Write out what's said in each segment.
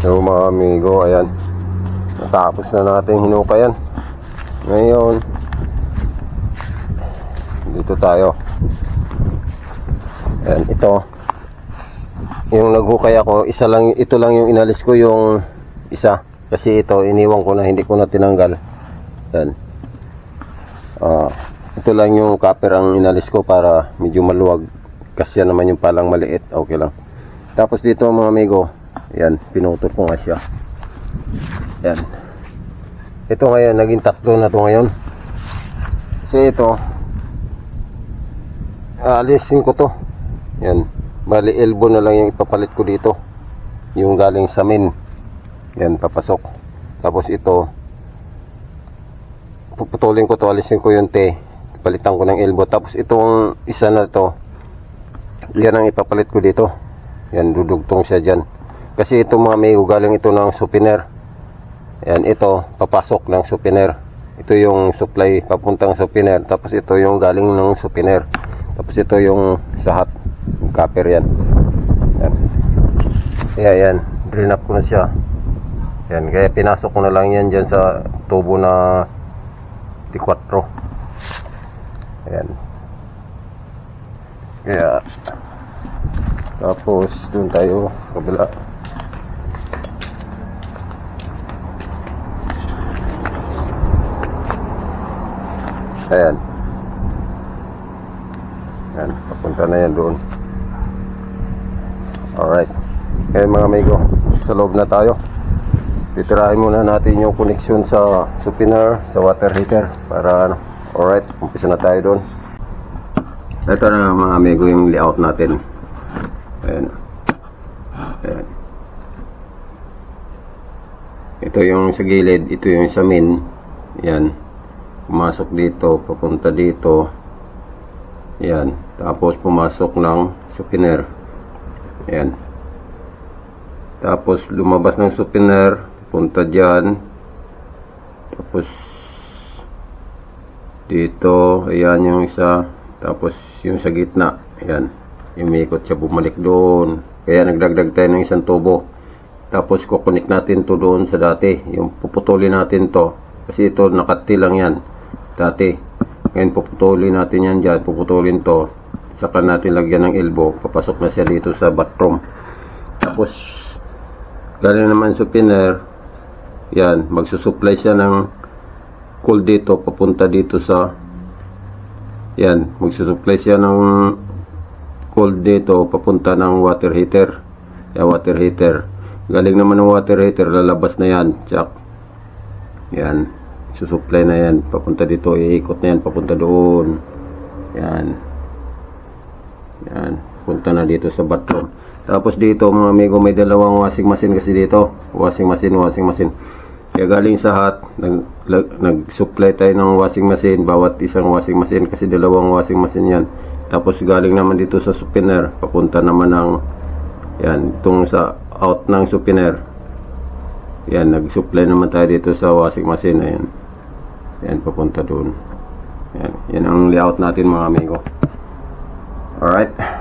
So mga amigo, ayan. Natapos na natin hinukayan. Ngayon, dito tayo. Ayan, ito. Yung naghukay ako, isa lang, ito lang yung inalis ko yung isa. Kasi ito, iniwan ko na, hindi ko na tinanggal. Ayan. Ah, ito lang yung copper ang inalis ko para medyo maluwag. Kasi yan naman yung palang maliit. Okay lang. Tapos dito mga amigo, yan, pinutol ko nga siya. Yan. Ito ngayon, naging tatlo na to ngayon. Kasi ito, aalisin ko to. Yan. Bali, elbow na lang yung ipapalit ko dito. Yung galing sa min. Yan, papasok. Tapos ito, puputulin ko to, alisin ko yung T. Palitan ko ng elbow. Tapos itong isa na to, yan ang ipapalit ko dito. Yan, dudugtong siya dyan. Kasi ito mga may galing ito ng supiner. Yan, ito, papasok ng supiner. Ito yung supply papuntang supiner. Tapos ito yung galing ng supiner. Tapos ito yung sahat. Yung copper yan. Yan. Kaya yan, drain up ko na siya. Yan, kaya pinasok ko na lang yan dyan sa tubo na T4. Ayan. Kaya, tapos, dun tayo, kabila. Ayan. Ayan, papunta na yan doon. Alright. Kaya mga amigo, sa loob na tayo. Titirahin muna natin yung connection sa supiner, sa water heater para ano. Alright, umpisa na tayo doon. Ito na mga amigo yung layout natin. Ayan. Ayan. Ito yung sa gilid, ito yung sa main. Yan. Pumasok dito, papunta dito. Yan. Tapos pumasok ng supiner. Yan. Tapos lumabas ng supiner, punta dyan. Tapos dito, ayan yung isa. Tapos yung sa gitna, ayan. Umikot siya bumalik doon. Kaya nagdagdag tayo ng isang tubo. Tapos kukunik natin to doon sa dati. Yung puputulin natin to. Kasi ito nakati lang yan. Dati. Ngayon puputulin natin yan dyan. Puputulin to. Saka natin lagyan ng elbow. Papasok na siya dito sa bathroom. Tapos galing naman sa pinner. Yan. Magsusupply siya ng cool dito. Papunta dito sa yan. Magsusupply siya ng cold dito. Papunta ng water heater. Yan water heater. Galing naman ng water heater, lalabas na yan. Tsak. Yan. Susupply na yan. Papunta dito, iikot na yan. Papunta doon. Yan. Yan. Punta na dito sa bathroom. Tapos dito, mga amigo, may dalawang washing machine kasi dito. Washing machine, washing machine. Kaya galing sa hot, nag, nag-supply tayo ng washing machine. Bawat isang washing machine kasi dalawang washing machine yan. Tapos galing naman dito sa supiner. Papunta naman ng yan, itong sa out ng supiner. Yan, nag-supply naman tayo dito sa washing machine. Ayan. Yan, papunta doon. Yan, yan ang layout natin mga amigo. Alright.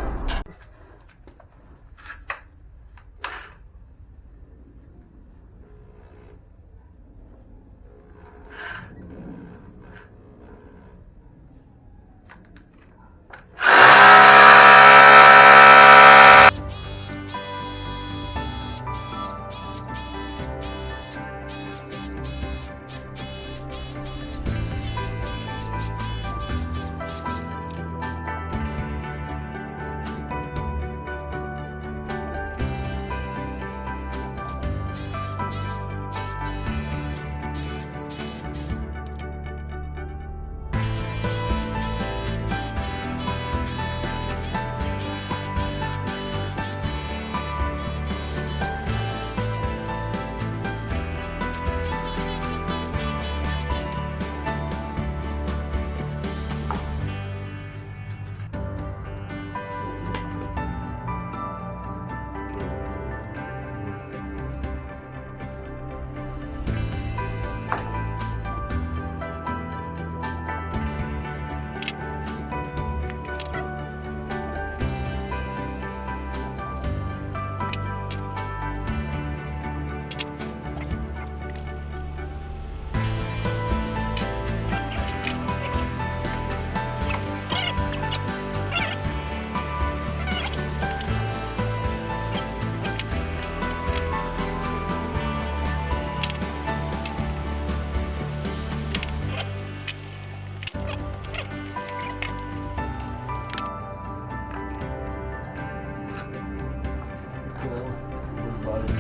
Valve.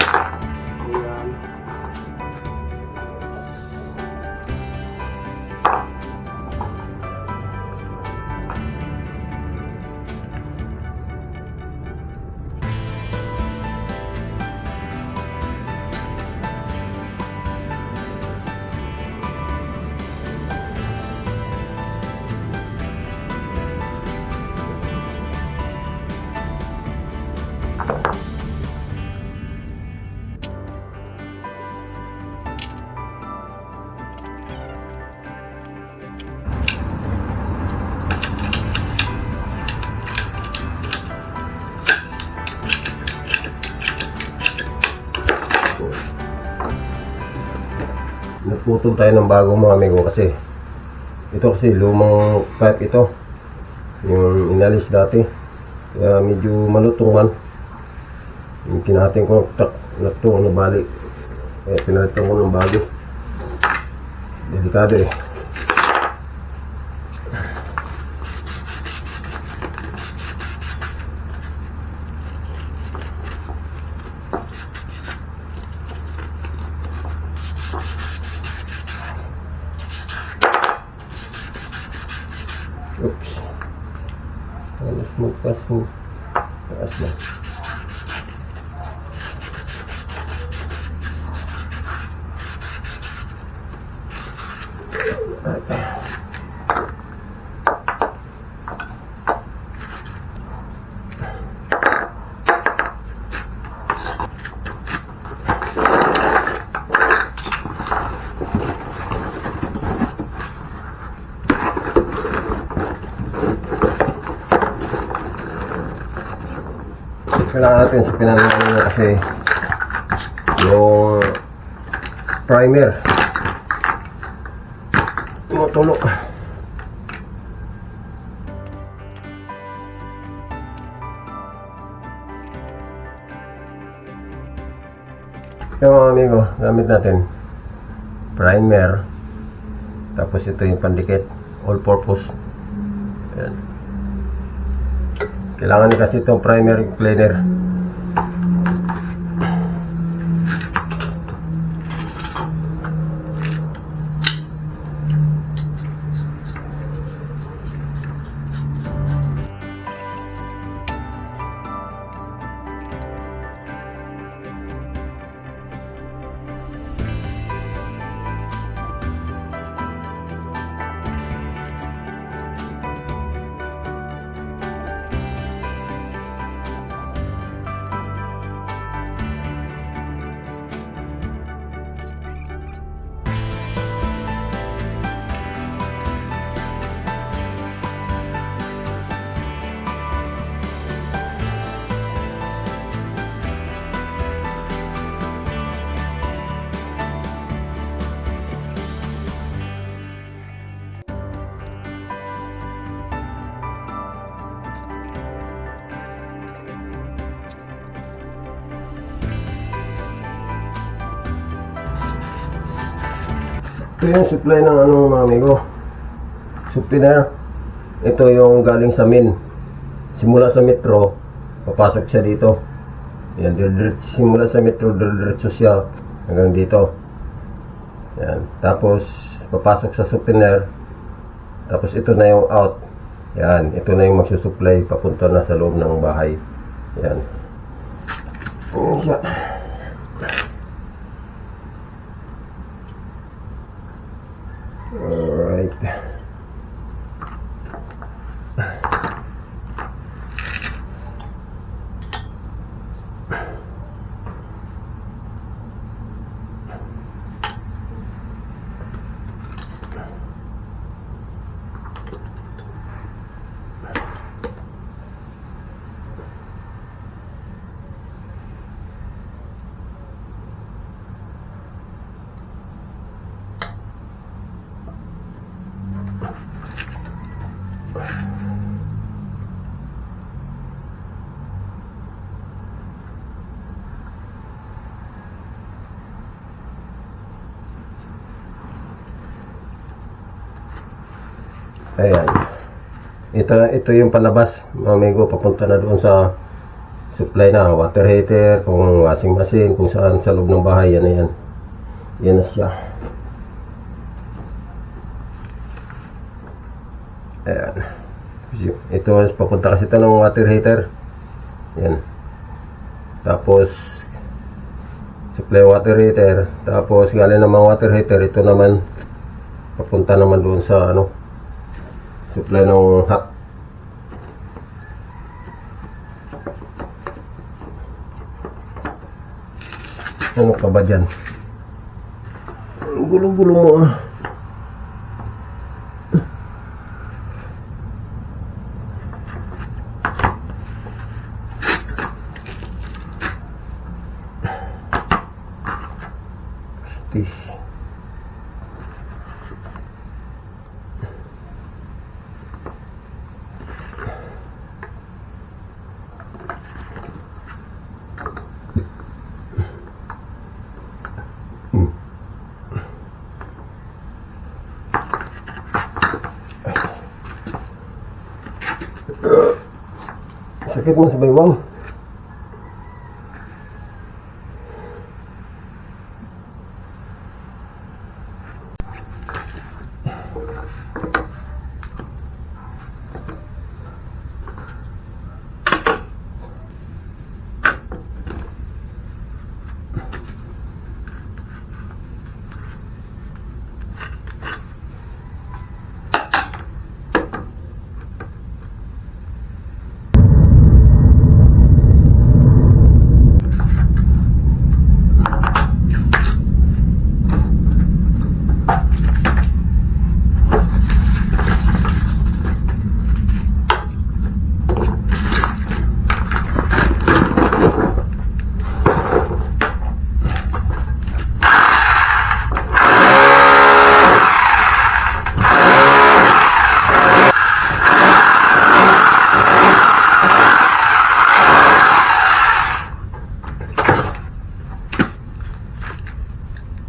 Ayan. Nagputol tayo ng bagong mga amigo kasi ito kasi lumang pipe ito. Yung inalis dati. Kaya medyo malutong man yung kinahating ko tak nakto na bali. Kaya pinalitan ko ng bago. Delikado eh Oops. Halos magpas mo. Taas na. Kailangan natin sa pinangalan niya kasi yung primer tumutulok. Yung mga amigo, gamit natin primer tapos ito yung pandikit all purpose Ayan. Kailangan niya kasi itong primer cleaner. Ito yung supply ng ano mga amigo. Supply na. Ito yung galing sa min. Simula sa metro, papasok siya dito. Yan, simula sa metro, diretso siya hanggang dito. Yan. Tapos, papasok sa supiner. Tapos, ito na yung out. Yan. Ito na yung magsusupply papunta na sa loob ng bahay. Yan. Yan siya. Alright. Ayan. Ito, ito yung palabas, mga amigo, papunta na doon sa supply na, water heater, kung washing machine, kung saan sa loob ng bahay, yan yan. Yan na siya. Ayan. Ito, papunta kasi ito ng water heater. Yan. Tapos, supply water heater. Tapos, galing naman water heater, ito naman, papunta naman doon sa, ano, supply ng hot. Ano ka ba dyan? Gulo-gulo mo ah. Sakit mo sa baywang.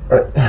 All right.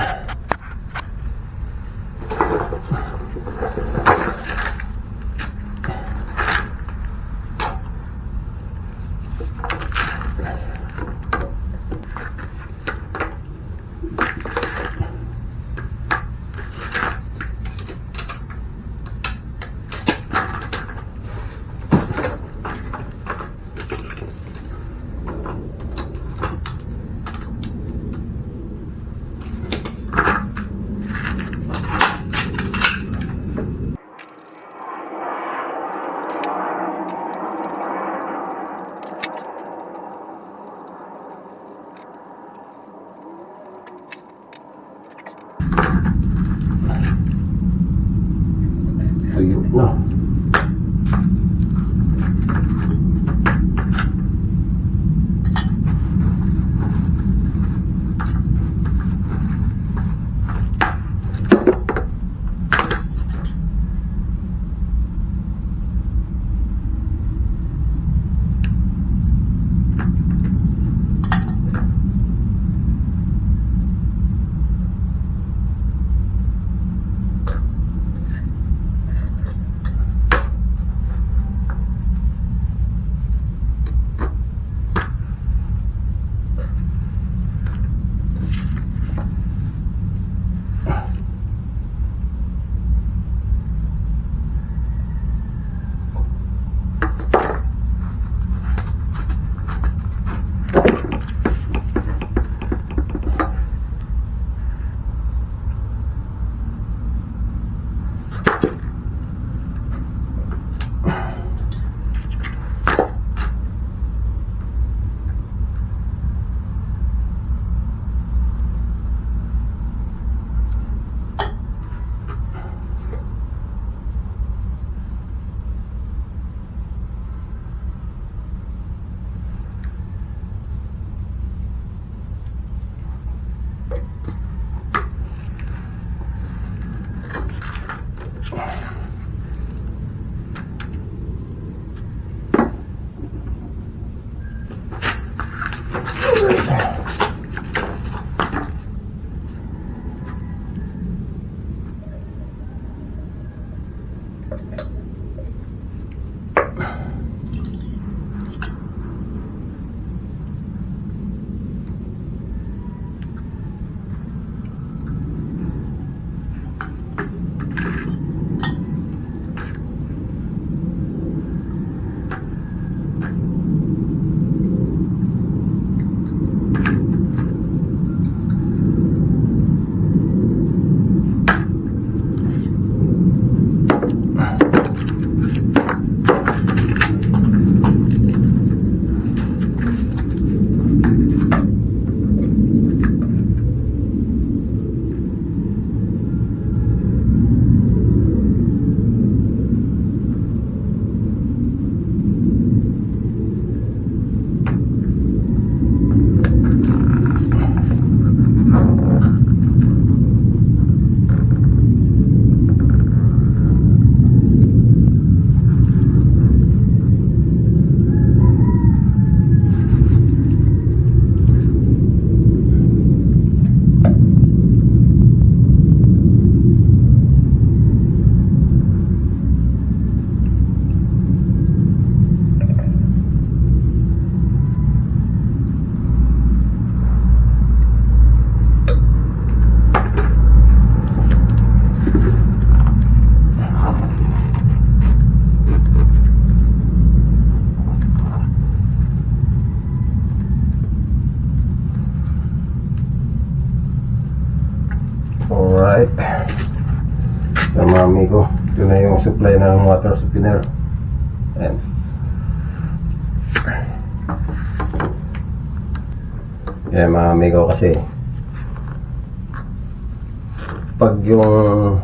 Yung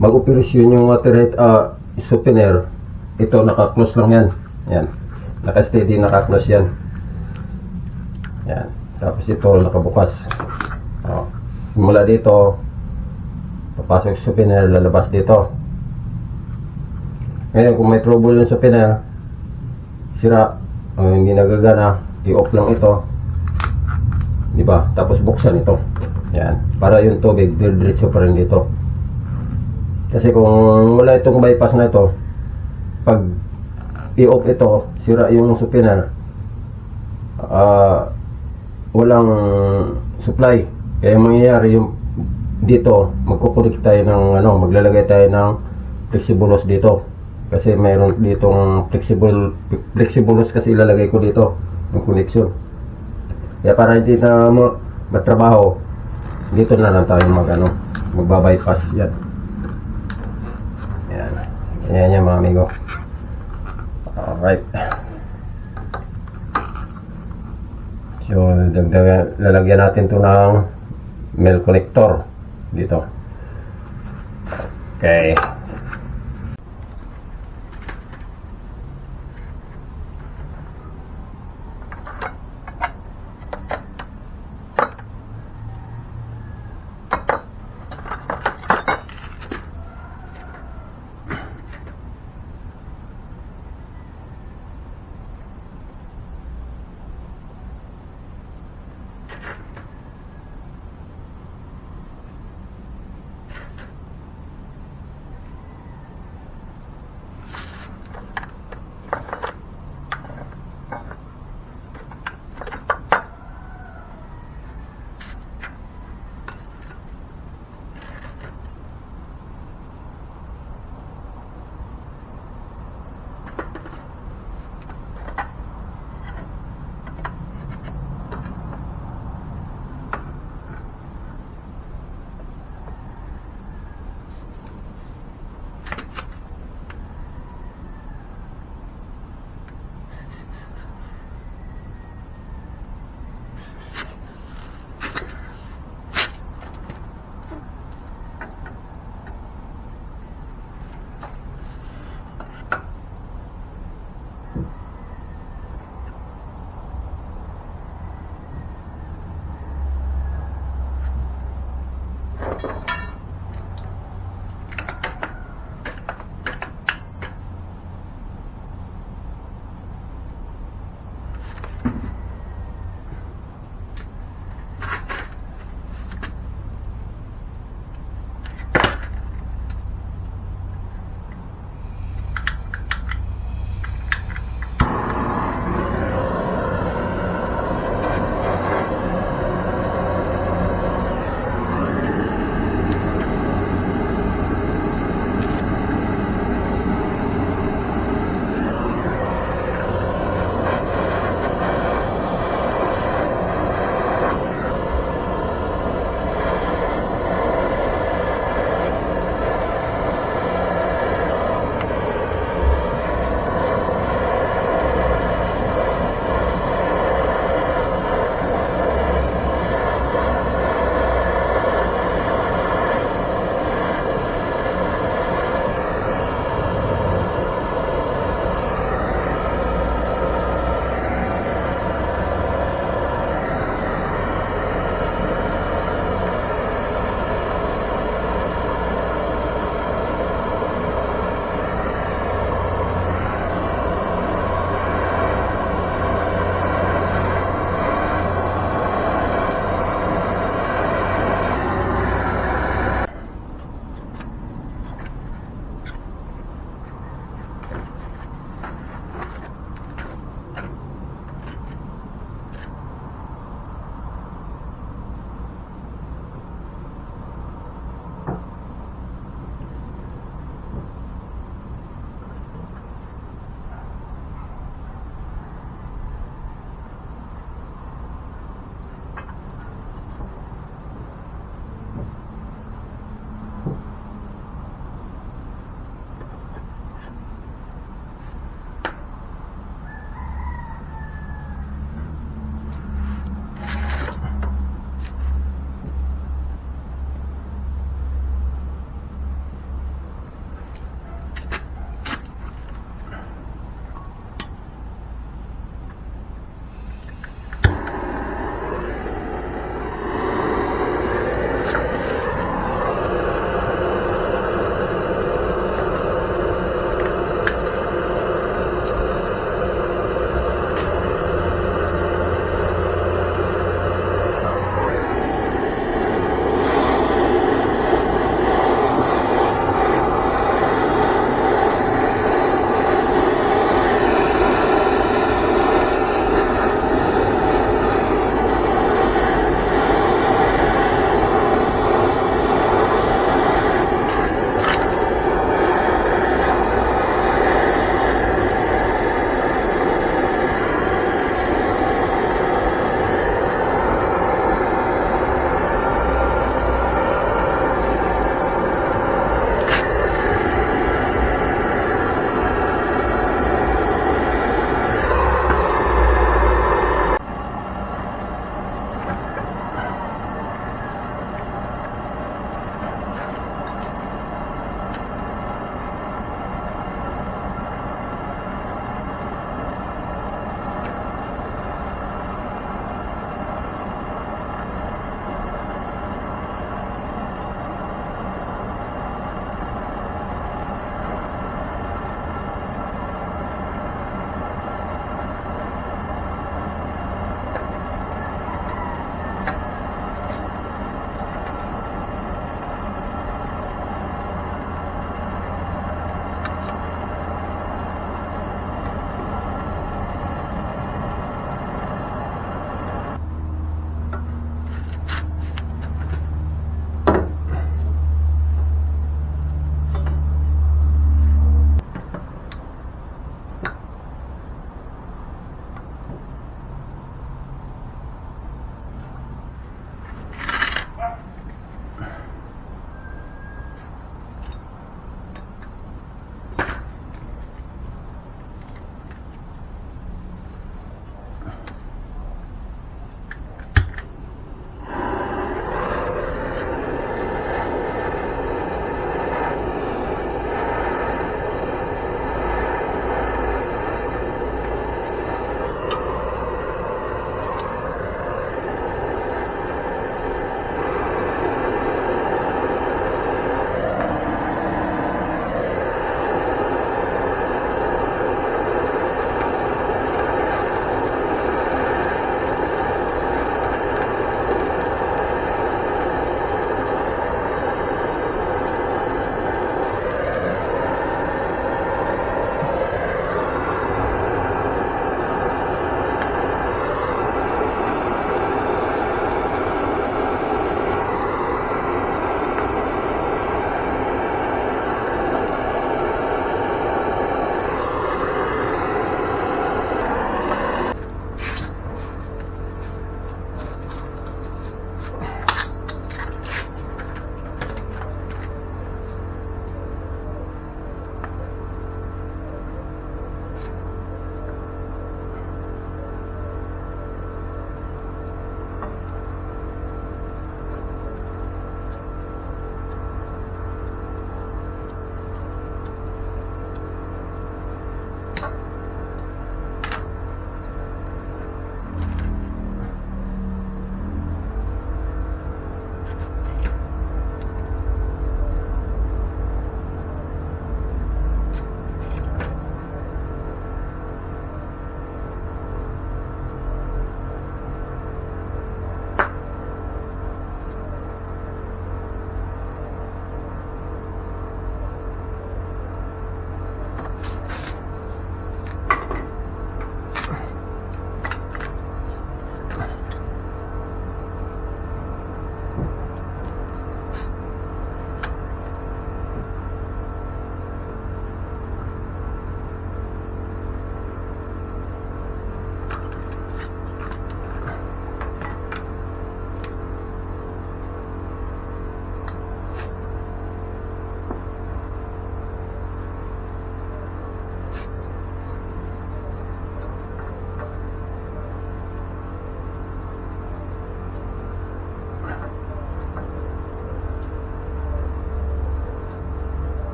mag-operasyon yung water head, ah, spinner, ito naka-close lang yan. Yan. Naka-steady, naka-close yan. Yan. Tapos ito nakabukas. Oh. Mula dito, papasok sa spinner, lalabas dito. Ngayon, kung may trouble yung spinner, sira, o hindi nagagana, i-off lang ito. Di ba? Tapos buksan ito. Yan. Para yung tubig, diretso pa rin dito. Kasi kung wala itong bypass na ito, pag i-off ito, sira yung spinner, ah, walang supply. Kaya ang mangyayari yung dito, magkukulik tayo ng ano, maglalagay tayo ng flexibulos dito. Kasi mayroon ditong flexible flexibulos kasi ilalagay ko dito yung connection. Kaya para hindi na matrabaho, dito na lang tayo mag ano, magbabypass yan. Yan. Yan yan mga amigo. Alright. So, dagdagan, lalagyan natin to ng mail connector dito. Okay.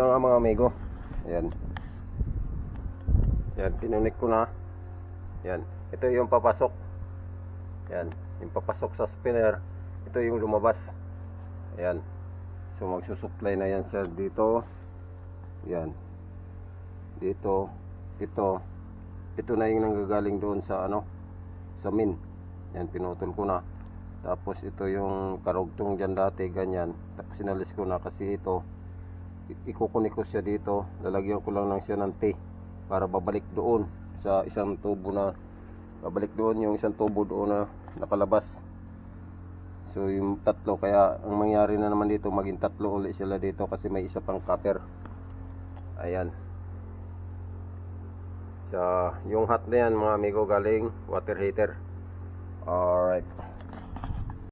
Ito na nga mga amigo. Ayan. Yan, pinunik ko na. Yan. Ito yung papasok. Yan. Yung papasok sa spinner. Ito yung lumabas. Ayan. So magsusupply na yan siya dito. Yan. Dito. Ito. Ito na yung nanggagaling doon sa ano. Sa min. Yan, pinutol ko na. Tapos ito yung karugtong dyan dati, ganyan. Sinalis ko na kasi ito. Ikukunik ko siya dito. Lalagyan ko lang ng siya ng T para babalik doon sa isang tubo na babalik doon yung isang tubo doon na nakalabas. So yung tatlo kaya ang mangyari na naman dito maging tatlo ulit sila dito kasi may isa pang copper ayan. So yung hot na yan mga amigo galing water heater. Alright